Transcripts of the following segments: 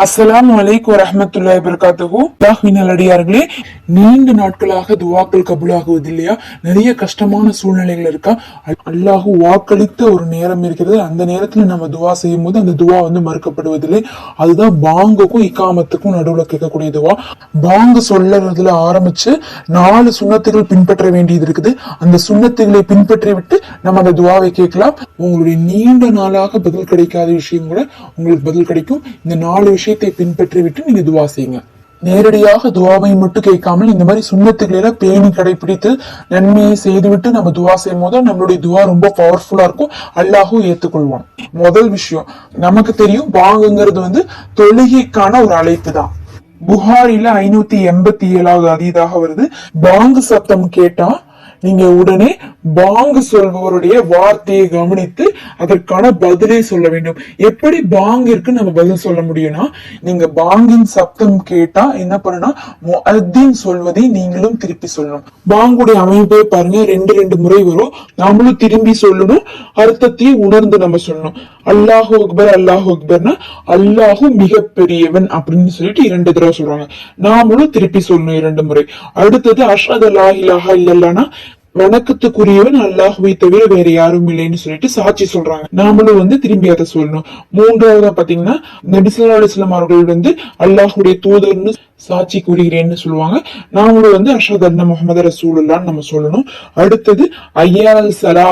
அஸ்லாம் அலைக்கும் ரஹமத்துல்லா வபரகாத்துஹு. அல்லாஹ்வின் நல்லடியார்களே நீண்ட நாட்களாக துவாக்கள் கபுலாகுவது இல்லையா நிறைய கஷ்டமான சூழ்நிலைகள் இருக்கா? அல்லாஹு வாக்களித்த ஒரு நேரம் இருக்கிறது. அந்த நேரத்துல நம்ம துவா செய்யும் போது அந்த துவா வந்து மறுக்கப்படுவதில்லை. அதுதான் பாங்குக்கும் இக்காமத்துக்கும் நடுவுல கேட்கக்கூடிய துவா. பாங்கு சொல்லுறதுல ஆரம்பிச்சு நாலு சுண்ணத்துகள் பின்பற்ற வேண்டியது இருக்குது. அந்த சுண்ணத்துகளை பின்பற்றி விட்டு நம்ம அந்த துவாவை கேட்கலாம். உங்களுடைய நீண்ட நாளாக பதில் கிடைக்காத விஷயம் கூட உங்களுக்கு பதில் கிடைக்கும். இந்த நாலு விஷயத்தை பின்பற்றிவிட்டு நீங்க துவா செய்யுங்க. நேரடியாக துவாவை மட்டும் கேட்காமல் இந்த மாதிரி சுண்ணத்துக்களை எல்லாம் பேணி கடைபிடித்து நன்மையை செய்துவிட்டு நம்ம துவா செய்யும் போது நம்மளுடைய துவா ரொம்ப பவர்ஃபுல்லா இருக்கும். அல்லாஹும் ஏத்துக்கொள்வான். முதல் விஷயம் நமக்கு தெரியும் வாங்குங்கிறது வந்து தொழுகைக்கான ஒரு அழைப்பு தான். புகாரில ஐநூத்தி எண்பத்தி ஏழாவது அதீதாக வருது. பாங்கு சத்தம் கேட்டா நீங்க உடனே பாங்கு சொல்பவருடைய வார்த்தையை கவனித்து அதற்கான பதிலை சொல்ல வேண்டும். எப்படி பாங்கிற்கு நம்ம பதில் சொல்ல முடியும்னா நீங்க பாங்கின் சப்தம் கேட்டா என்ன பண்ணனா முஅத்தின் சொல்வதை நீங்களும் திருப்பி சொல்லணும். பாங்குடைய அமைப்பை பாருங்க ரெண்டு ரெண்டு முறை வரும். நாமளும் திரும்பி சொல்லணும். அர்த்தத்தையும் உணர்ந்து நம்ம சொல்லணும். அல்லாஹு அக்பர் அல்லாஹு அக்பர்னா அல்லாஹு மிகப்பெரியவன் அப்படின்னு சொல்லிட்டு இரண்டு தடவை சொல்றாங்க நாமளும் திருப்பி சொல்லணும் இரண்டு முறை. அடுத்தது அஷத் அல்லாஹ் இல்லல்லானா வணக்கத்துக்குரியவன் அல்லாஹுவை தவிர வேற யாரும் இல்லைன்னு சொல்லிட்டு சாட்சி சொல்றாங்க. நாமளும் வந்து திரும்பி அதை சொல்லணும். மூன்றாவதா பாத்தீங்கன்னா நபிசல்லா அலிஸ்லாம் அவர்கள் வந்து அல்லாஹுடைய தூதர்னு சாட்சி கூறுகிறேன்னு சொல்லுவாங்க. நாமளும் வந்து அஷத் அண்ண முகமது ரசூலுல்லான்னு நம்ம சொல்லணும். அடுத்தது ஐயா சலா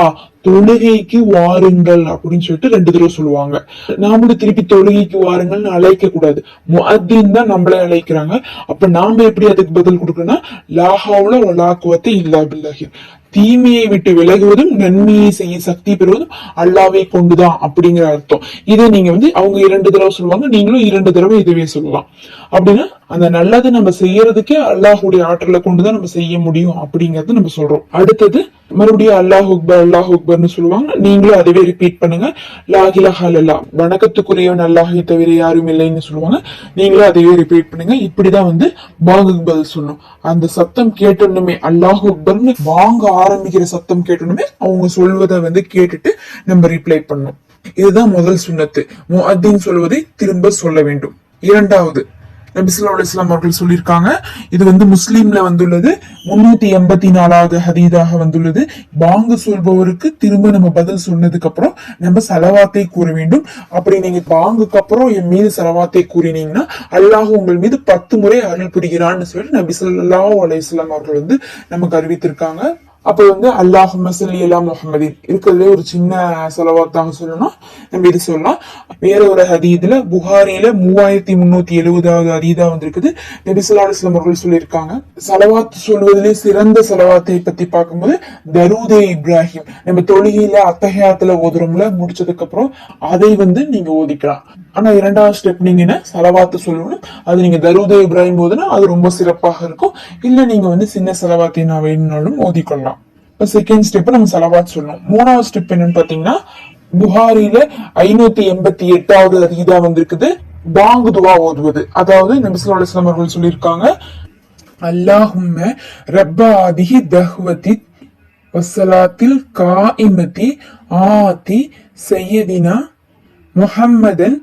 தொழுகைக்கு வாருங்கள் அப்படின்னு சொல்லிட்டு ரெண்டு தடவை சொல்லுவாங்க. நாமளும் திருப்பி தொழுகைக்கு வாருங்கள்னு அழைக்க கூடாது முஹத்தின் தான் நம்மளே அழைக்கிறாங்க. அப்ப நாம எப்படி அதுக்கு பதில் கொடுக்கணும்னா லாஹாவுல வலாக்குவத்தை இல்லா பில்லாஹி. தீமையை விட்டு விலகுவதும் நன்மையை செய்ய சக்தி பெறுவதும் அல்லாவை கொண்டுதான் அப்படிங்கிற அர்த்தம். இதை நீங்க வந்து அவங்க இரண்டு தடவை சொல்லுவாங்க நீங்களும் இரண்டு தடவை இதுவே சொல்லலாம். அப்படின்னா அந்த நல்லதை நம்ம செய்யறதுக்கே அல்லாஹுடைய ஆற்றலை கொண்டுதான் நம்ம செய்ய முடியும் அப்படிங்கறத நம்ம சொல்றோம். அடுத்தது மறுபடியும் அல்லாஹ் அக்பர் அல்லாஹ் அக்பர்னு சொல்லுவாங்க. நீங்களும் அதுவே ரிப்பீட் பண்ணுங்க. லாகிலஹா அல்லா வணக்கத்துக்குரியவன் அல்லாஹை தவிர யாரும் இல்லைன்னு சொல்லுவாங்க. நீங்களும் அதையே ரிப்பீட் பண்ணுங்க. இப்படிதான் வந்து பாங்குக்கு பதில் சொல்லணும். அந்த சத்தம் கேட்டோன்னுமே அல்லாஹ் அக்பர்னு வாங்க ஆரம்பிக்கிற சத்தம் கேட்டணுமே அவங்க சொல்வதை வந்து கேட்டுட்டு நம்ம ரிப்ளை பண்ணணும். இதுதான் முதல் சுண்ணத்து. முஹத்தின் சொல்வதை திரும்ப சொல்ல வேண்டும். இரண்டாவது நபிசுல்லா அலிஸ்லாம் அவர்கள் சொல்லியிருக்காங்க இது வந்து முஸ்லீம்ல வந்துள்ளது முன்னூத்தி எண்பத்தி நாலாவது ஹதீதாக வந்துள்ளது. பாங்கு சொல்பவருக்கு திரும்ப நம்ம பதில் சொன்னதுக்கு அப்புறம் நம்ம செலவாத்தை கூற வேண்டும். அப்படி நீங்க பாங்குக்கு அப்புறம் என் மீது செலவாத்தை கூறினீங்கன்னா அல்லாஹ் உங்கள் மீது பத்து முறை அருள் புரிகிறான்னு சொல்லிட்டு நபி ஸல்லல்லாஹு அலைஹி அவர்கள் வந்து நமக்கு அறிவித்திருக்காங்க. அப்ப வந்து அல்லாஹ் மசலி அல்லா முகமதின் இருக்கிறதுலே ஒரு சின்ன செலவாத்தாக சொல்லணும். நம்ம இது சொல்லலாம். வேற ஒரு ஹதீதுல புகாரியில மூவாயிரத்தி முன்னூத்தி எழுபதாவது ஹதீதா வந்திருக்குது. நபிசுல்லா அலுவலம் அவர்கள் சொல்லியிருக்காங்க. செலவாத்து சொல்வதிலே சிறந்த செலவாத்தை பத்தி பார்க்கும்போது தருதே இப்ராஹிம். நம்ம தொழுகையில அத்தகையாத்துல ஓதுறோம்ல முடிச்சதுக்கு அப்புறம் அதை வந்து நீங்க ஓதிக்கலாம். ஆனா இரண்டாவது ஸ்டெப் நீங்க என்ன? செலவாத்து சொல்லணும். அது நீங்க தருதே இப்ராஹிம் ஓதுனா அது ரொம்ப சிறப்பாக இருக்கும். இல்ல நீங்க வந்து சின்ன செலவாத்தை நான் வேணும்னாலும் ஓதிக்கொள்ளலாம். செகண்ட் ஸ்டெப் நம்ம செலவாத் சொல்லணும். மூணாவது ஸ்டெப் என்னன்னு பாத்தீங்கன்னா புகாரில ஐநூத்தி எண்பத்தி எட்டாவது அதீதா வந்திருக்குது. பாங்கு துவா ஓதுவது. அதாவது நபிசுல்லா அவர்கள் சொல்லியிருக்காங்க அல்லாஹும்ம ரப்ப ஆதிஹி தஹ்வதி வசலாத்தில் காஇமதி ஆதி செய்யதினா முஹம்மதன்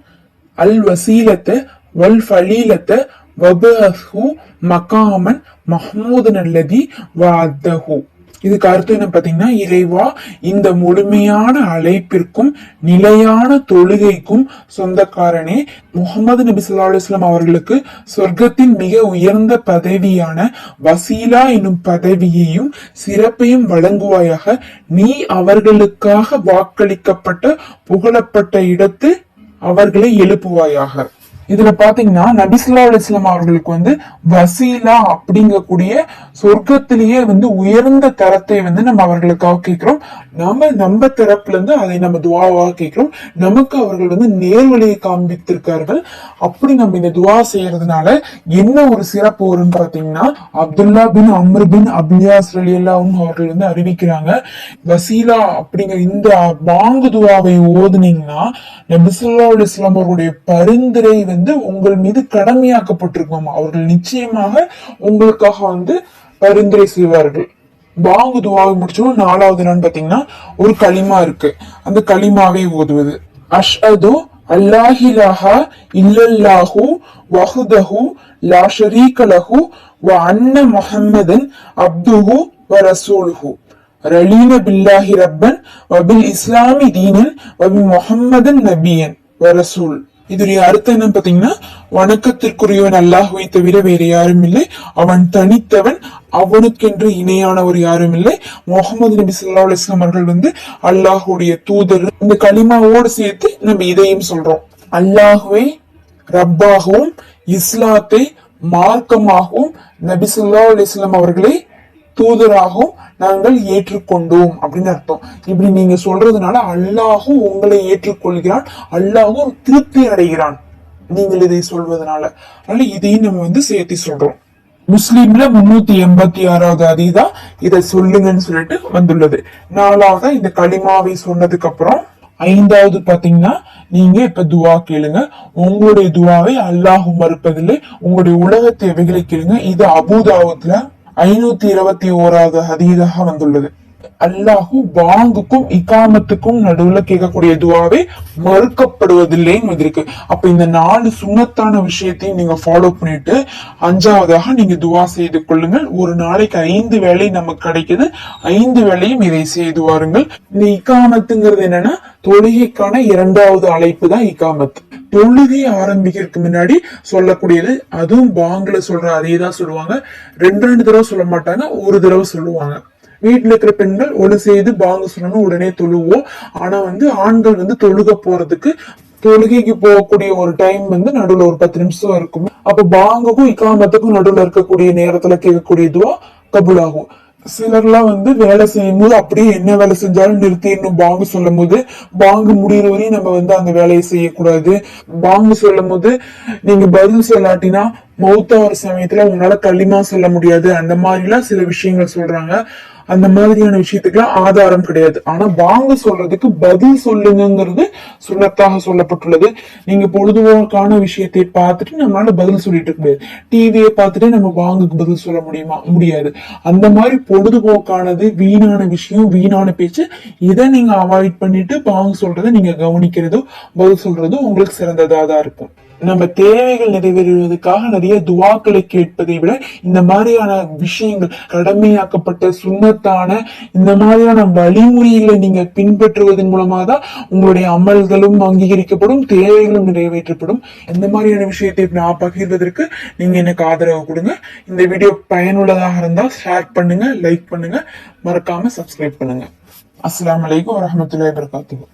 அல் வசீலத்த வல் ஃபலீலத்த வபஹு மகாமன் மஹ்மூதன் அல்லதி வாத்தஹு இதுக்கு அடுத்து என்ன பாத்தீங்கன்னா இறைவா இந்த முழுமையான அழைப்பிற்கும் நிலையான தொழுகைக்கும் சொந்தக்காரனே முகமது நபி சொல்லா அலுவலாம் அவர்களுக்கு சொர்க்கத்தின் மிக உயர்ந்த பதவியான வசீலா என்னும் பதவியையும் சிறப்பையும் வழங்குவாயாக. நீ அவர்களுக்காக வாக்களிக்கப்பட்ட புகழப்பட்ட இடத்து அவர்களை எழுப்புவாயாக. இதுல பாத்தீங்கன்னா நபிசுல்லா அலிஸ்லாம் அவர்களுக்கு வந்து வசீலா அப்படிங்கக்கூடிய சொர்க்கத்திலேயே வந்து உயர்ந்த தரத்தை வந்து நம்ம அவர்களுக்காக கேட்கிறோம். நம்ம நம்ம தரப்புல இருந்து அதை நம்ம துவாவாக கேட்கிறோம். நமக்கு அவர்கள் வந்து நேர்வழியை காண்பித்திருக்கார்கள். அப்படி நம்ம இந்த துவா செய்யறதுனால என்ன ஒரு சிறப்பு வரும்னு பாத்தீங்கன்னா அப்துல்லா பின் அம்ரு பின் அப்லியாஸ் ரலியல்லாஹு அவர்கள் வந்து அறிவிக்கிறாங்க வசீலா அப்படிங்கிற இந்த பாங்கு துவாவை ஓதுனீங்கன்னா நபிசுல்லா அலிஸ்லாம் அவர்களுடைய பரிந்துரை வந்து உங்கள் மீது கடமையாக்கப்பட்டிருக்கோம் அவர்கள் நிச்சயமாக உங்களுக்காக வந்து பரிந்துரை செய்வார்கள். பாங்கு துவாவை முடிச்சோம். நாலாவது நாள் பாத்தீங்கன்னா ஒரு களிமா இருக்கு. அந்த களிமாவை ஓதுவது. அஷ்ஹது அல்லாஹிலாஹா இல்லல்லாஹு வஹுதஹு லா ஷரீக வ அன்ன முஹம்மதன் அப்துஹு வ ரசூலுஹு. ரலீன பில்லாஹி ரப்பன் வபில் இஸ்லாமி தீனன் வபி முஹம்மதன் நபியன் வ ரசூல். இதுடைய அர்த்தம் என்னன்னு பாத்தீங்கன்னா வணக்கத்திற்குரியவன் அல்லாஹுவை தவிர வேற யாரும் இல்லை. அவன் தனித்தவன் அவனுக்கென்று இணையானவர் யாரும் இல்லை. முகமது நபி சொல்லா அலுவலாம் அவர்கள் வந்து அல்லாஹுடைய தூதர். இந்த களிமாவோடு சேர்த்து நம்ம இதையும் சொல்றோம். அல்லாஹுவை ரப்பாகவும் இஸ்லாத்தை மார்க்கமாகவும் நபி சொல்லா அலுவலாம் அவர்களை தூதராகவும் நாங்கள் ஏற்றுக்கொண்டோம் அப்படின்னு அர்த்தம். இப்படி நீங்க சொல்றதுனால அல்லாஹும் உங்களை ஏற்றுக்கொள்கிறான் அல்லாஹும் திருப்தி அடைகிறான். நீங்கள் இதை சொல்வதனால. அதனால இதையும் நம்ம வந்து சேர்த்து சொல்றோம். முஸ்லீம்ல முன்னூத்தி எண்பத்தி ஆறாவது அதிதா இதை சொல்லுங்கன்னு சொல்லிட்டு வந்துள்ளது. நாலாவதா இந்த களிமாவை சொன்னதுக்கு அப்புறம் ஐந்தாவது பாத்தீங்கன்னா நீங்க இப்ப துவா கேளுங்க. உங்களுடைய துவாவை அல்லாஹ் மறுப்பதில்லை. உங்களுடைய உலக தேவைகளை கேளுங்க இது அபுதாவத்துல ஐநூத்தி இருபத்தி ஓராவது ஹதீதாக வந்துள்ளது. அல்லாஹு வாங்குக்கும் இகாமத்துக்கும் நடுவுல கேட்கக்கூடிய துவாவே மறுக்கப்படுவதில்லைன்னு வந்திருக்கு அப்ப இந்த நாலு சுண்ணத்தான விஷயத்தையும் நீங்க ஃபாலோ பண்ணிட்டு அஞ்சாவதாக நீங்க துவா செய்து கொள்ளுங்கள். ஒரு நாளைக்கு ஐந்து வேலை நமக்கு கிடைக்குது. ஐந்து வேலையும் இதை செய்து வாருங்கள். இந்த இகாமத்துங்கிறது என்னன்னா தொழுகைக்கான இரண்டாவது அழைப்பு தான் இகாமத் தொழுகை ஆரம்பிக்கிறதுக்கு முன்னாடி சொல்லக்கூடியது அதுவும் பாங்கில் சொல்ற அதே தான் சொல்லுவாங்க. ரெண்டு ரெண்டு தடவை சொல்ல மாட்டாங்க ஒரு தடவை சொல்லுவாங்க. வீட்டுல இருக்கிற பெண்கள் ஒழு செய்து பாங்கு சொல்லணும் உடனே தொழுவோம். ஆனா வந்து ஆண்கள் வந்து தொழுக போறதுக்கு தொழுகைக்கு போகக்கூடிய ஒரு டைம் வந்து நடுவுல ஒரு பத்து நிமிஷம் இருக்கும். அப்போ பாங்குக்கும் இக்காமத்துக்கும் நடுவுல இருக்கக்கூடிய நேரத்துல கேட்கக்கூடியதுவா கபுலாகும். சிலர்லாம் வந்து வேலை செய்யும் போது அப்படியே என்ன வேலை செஞ்சாலும் நிறுத்தி பாங்கு சொல்லும் போது பாங்கு முடிகிற வரையும் நம்ம வந்து அந்த வேலையை செய்யக்கூடாது. பாங்கு சொல்லும் போது நீங்க பதில் சொல்லாட்டினா மௌத்தாவர சமயத்துல உங்களால களிமா சொல்ல முடியாது. அந்த மாதிரிலாம் சில விஷயங்கள் சொல்றாங்க. அந்த மாதிரியான விஷயத்துக்குலாம் ஆதாரம் கிடையாது. ஆனா வாங்க சொல்றதுக்கு பதில் சொல்லுங்கிறது சுண்ணத்தாக சொல்லப்பட்டுள்ளது. நீங்க பொழுதுபோக்கான விஷயத்தை பார்த்துட்டு நம்மளால பதில் சொல்லிட்டு இருக்க முடியாது. டிவியை பார்த்துட்டு நம்ம வாங்குக்கு பதில் சொல்ல முடியுமா? முடியாது. அந்த மாதிரி பொழுதுபோக்கானது வீணான விஷயம் வீணான பேச்சு இதை நீங்க அவாய்ட் பண்ணிட்டு வாங்க சொல்றதை நீங்க கவனிக்கிறதோ பதில் சொல்றதோ உங்களுக்கு சிறந்ததாக தான் இருக்கும். நம்ம தேவைகள் நிறைவேறுவதற்காக நிறைய துவாக்களை கேட்பதை விட இந்த மாதிரியான விஷயங்கள் கடமையாக்கப்பட்ட சுண்ணத்தான இந்த மாதிரியான வழிமுறைகளை நீங்க பின்பற்றுவதன் மூலமா தான் உங்களுடைய அமல்களும் அங்கீகரிக்கப்படும் தேவைகளும் நிறைவேற்றப்படும். இந்த மாதிரியான விஷயத்தை நான் பகிர்வதற்கு நீங்க எனக்கு ஆதரவு கொடுங்க. இந்த வீடியோ பயனுள்ளதாக இருந்தா ஷேர் பண்ணுங்க லைக் பண்ணுங்க. மறக்காம சப்ஸ்கிரைப் பண்ணுங்க. அஸ்லாம் வலைக்கம் வரமத்துல வபரகாத்துஹு.